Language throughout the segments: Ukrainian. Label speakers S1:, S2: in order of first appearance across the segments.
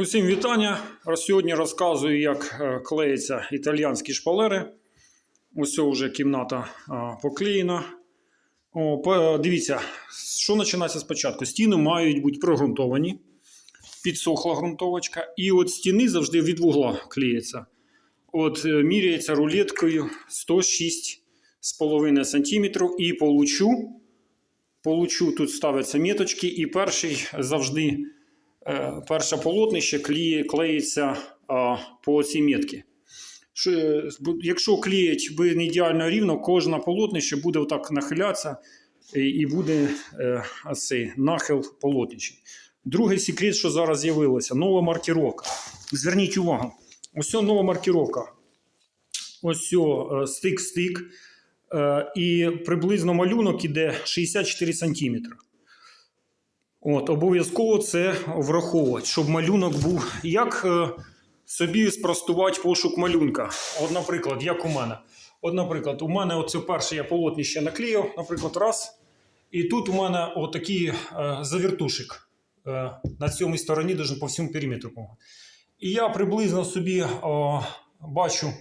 S1: Усім вітання. Сьогодні розказую, як е, клеяться італіянські шпалери. Ось вже кімната поклеєна. О, дивіться, що починається спочатку. Стіни мають бути прогрунтовані, підсохла ґрунтовочка, і от стіни завжди від вугла клеяться. От е, міряється рулеткою 106,5 см і по лучу, по лучу тут ставляться меточки, і перший завжди е, перше полотнище клеє, клеїться по цій е, бу- Якщо клеїть би не ідеально рівно, кожне полотнище буде отак нахилятися і, буде е, цей нахил полотнища. Другий секрет, що зараз з'явилося, нова маркіровка. Зверніть увагу, ось нова маркіровка. Ось е, стик-стик. Е, і приблизно малюнок іде 64 см. От, обов'язково це враховувати, щоб малюнок був. Як е, собі спростувати пошук малюнка? От, наприклад, як у мене. От, наприклад, у мене оце перше я полотнище наклеїв, наприклад, раз. І тут у мене отакий е, завіртушик е, на цьому стороні, даже по всьому периметру. І я приблизно собі о, бачу.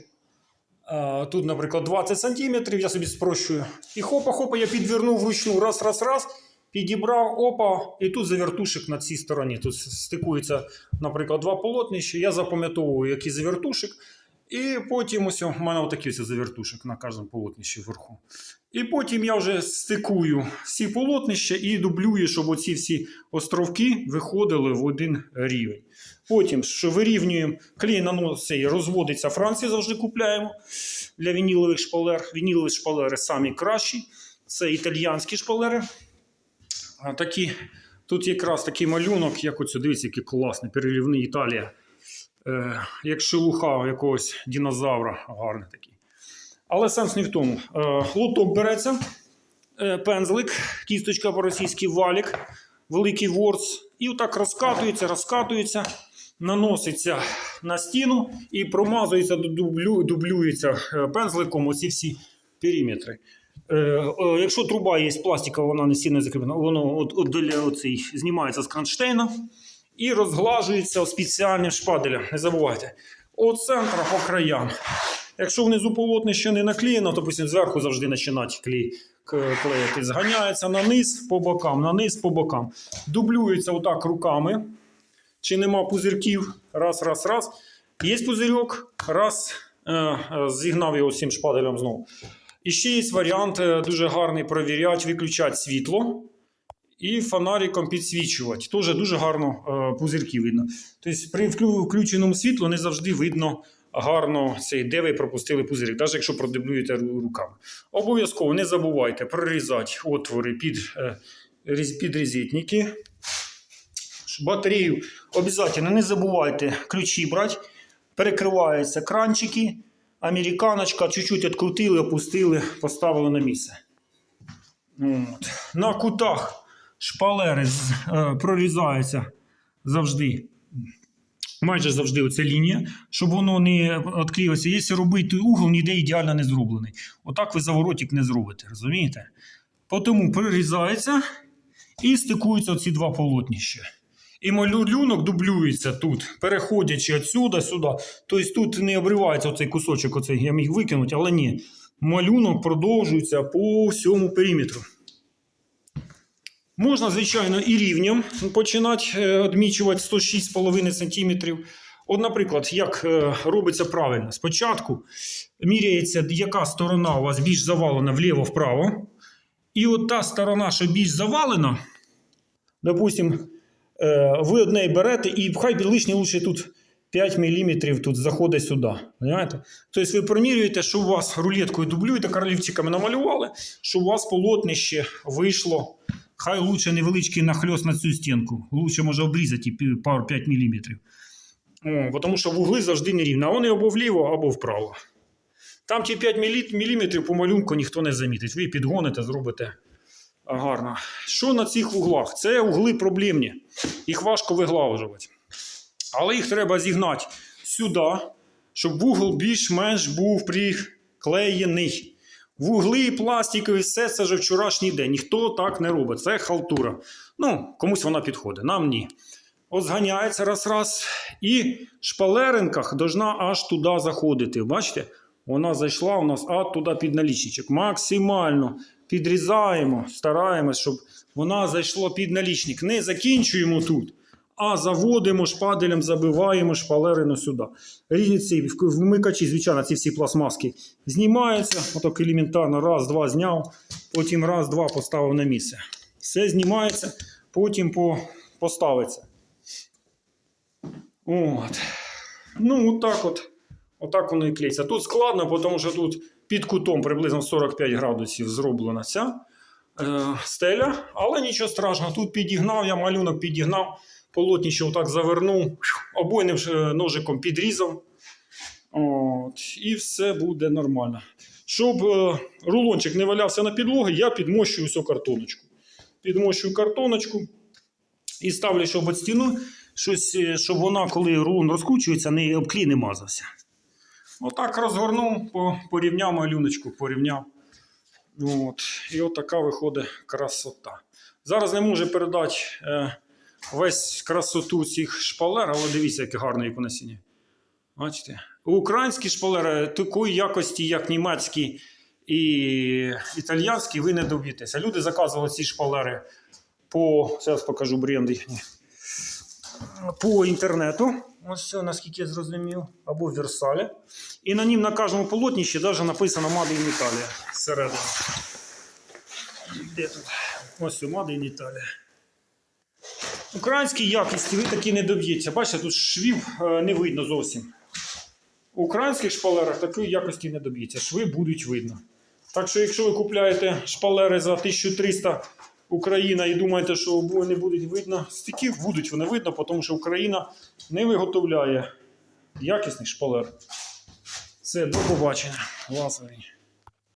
S1: Тут, наприклад, 20 см, я собі спрощую. І хопа-хопа, я підвернув вручну, раз, раз, раз, підібрав, опа, і тут завертушик на цій стороні. Тут стикується, наприклад, два полотнища. Я запам'ятовую, який завертушик. І потім ось у мене отакий ось завертушик на кожному полотнищі вверху. І потім я вже стикую всі полотнища і дублюю, щоб оці всі островки виходили в один рівень. Потім, що вирівнюємо, клей нанос цей розводиться, Франції завжди купляємо для вінілових шпалер. Вінілові шпалери самі кращі. Це італіянські шпалери. Такі, тут якраз такий малюнок, як оце, дивіться, який класний, перелівний Італія. Е, як шелуха якогось динозавра гарний такий. Але сенс не в тому. Е, лоток береться, е, пензлик, кісточка по-російськи валік, великий ворс. І отак розкатується, розкатується, наноситься на стіну і промазується, дублю, дублюється е, пензликом оці всі периметри. Е, е, якщо труба є пластикова, вона не сильно закріплена, воно от, от, оцей, знімається з кронштейна і розглажується спеціальним шпаделем. Не забувайте. От центра по краям. Якщо внизу полотнище не наклеєно, то допустим, зверху завжди починати клей клеїти. Зганяється на низ по бокам, на низ по бокам. Дублюється отак руками. Чи нема пузирків? Раз, раз, раз. Є пузирьок, раз, е, зігнав його цим шпаделем знову. І ще є варіант е, дуже гарний провіряти, виключати світло і фонариком підсвічувати. Теж дуже гарно е, пузирки видно. Тобто при включеному світлу не завжди видно гарно цей, де ви пропустили пузирик, навіть якщо продублюєте руками. Обов'язково не забувайте прорізати отвори під, е, під розетники. Батарею обов'язково не забувайте ключі брати. Перекриваються кранчики. Американочка чуть-чуть відкрутили, опустили, поставили на місце. От. На кутах шпалери з- е, прорізаються завжди. Майже завжди оця лінія, щоб воно не відклеїлося. Якщо робити угол, ніде ідеально не зроблений. Отак ви заворотик не зробите, розумієте? Тому прирізається і стикуються ці два полотнища. І малюнок дублюється тут, переходячи відсюди сюди. Тобто тут не обривається оцей кусочок, оцей, я міг викинути, але ні. Малюнок продовжується по всьому периметру. Можна, звичайно, і рівнем починати е, відмічувати 106,5 см. От, наприклад, як е, робиться правильно. Спочатку міряється, яка сторона у вас більш завалена вліво-вправо. І от та сторона, що більш завалена, допустим, е, ви одне берете, і хай лишнє лучше тут 5 мм тут заходить сюди. Понимаєте? Тобто ви промірюєте, що у вас рулеткою дублюєте, королівчиками намалювали, що у вас полотнище вийшло. Хай лучше невеличкий нахльост на цю стінку. Лучше може обрізати пару 5 мм. О, тому що вугли завжди нерівні. А вони або вліво, або вправо. Там ті 5 мм по малюнку ніхто не замітить. Ви підгоните, зробите гарно. Що на цих вуглах? Це угли проблемні. Їх важко виглажувати. Але їх треба зігнати сюди, щоб вугол більш-менш був приклеєний. Вугли, пластикові, все це вже вчорашній день. Ніхто так не робить. Це халтура. Ну, комусь вона підходить, нам ні. от зганяється раз-раз. І шпалеринках должна аж туди заходити. Бачите? Вона зайшла у нас аж туди під налічничок. Максимально підрізаємо, стараємось, щоб вона зайшла під налічник. Не закінчуємо тут, а заводимо шпаделем, забиваємо шпалерину сюди. Різні ці вмикачі, звичайно, ці всі пластмаски знімаються. Отак елементарно, раз, два зняв, потім раз, два поставив на місце. Все знімається, потім по, поставиться. От. Ну, отак от. Отак воно і клеїться. Тут складно, тому що тут під кутом приблизно 45 градусів зроблена ця е, стеля, але нічого страшного. Тут підігнав, я малюнок підігнав, полотніще отак завернув, обойним е, ножиком підрізав. От, і все буде нормально. Щоб е, рулончик не валявся на підлогі, я підмощую всю картоночку. Підмощую картоночку і ставлю, щоб от стіну, щось, е, щоб вона, коли рулон розкручується, не об клій не мазався. Отак розгорнув, порівняв малюночку, порівняв. От. І от виходить красота. Зараз не можу передати е, весь красоту цих шпалер, але дивіться, яке гарне їх насіння. Бачите? Українські шпалери такої якості, як німецькі і італійські, ви не доб'єтеся. Люди заказували ці шпалери по, зараз покажу бренди, по інтернету. Ось все, наскільки я зрозумів, або в Версалі. І на нім на кожному полотнищі навіть написано Made in Italia зсередини. Де тут? Ось все, Made in Italia. Українській якісті ви такі не доб'єтеся. Бачите, тут швів е, не видно зовсім. У українських шпалерах такої якості не доб'ється. Шви будуть видно. Так що, якщо ви купляєте шпалери за 1300 Україна і думаєте, що вони будуть видно, стиків будуть вони видно, тому що Україна не виготовляє якісних шпалер. Все, до побачення. Лазарі.